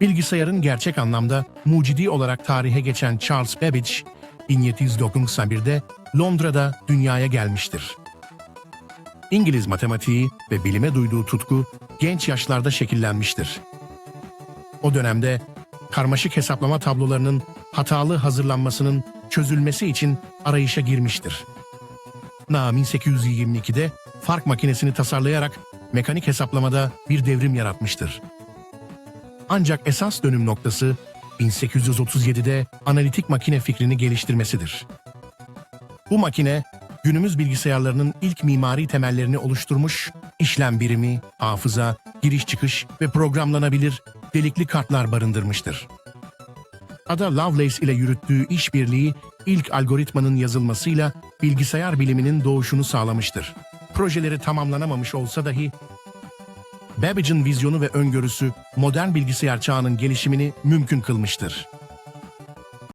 Bilgisayarın gerçek anlamda mucidi olarak tarihe geçen Charles Babbage, 1791'de Londra'da dünyaya gelmiştir. İngiliz matematiği ve bilime duyduğu tutku genç yaşlarda şekillenmiştir. O dönemde karmaşık hesaplama tablolarının hatalı hazırlanmasının çözülmesi için arayışa girmiştir. Na 1822'de fark makinesini tasarlayarak mekanik hesaplamada bir devrim yaratmıştır. Ancak esas dönüm noktası 1837'de analitik makine fikrini geliştirmesidir. Bu makine günümüz bilgisayarlarının ilk mimari temellerini oluşturmuş, işlem birimi, hafıza, giriş çıkış ve programlanabilir delikli kartlar barındırmıştır. Ada Lovelace ile yürüttüğü işbirliği ilk algoritmanın yazılmasıyla bilgisayar biliminin doğuşunu sağlamıştır. Projeleri tamamlanamamış olsa dahi Babbage'ın vizyonu ve öngörüsü modern bilgisayar çağının gelişimini mümkün kılmıştır.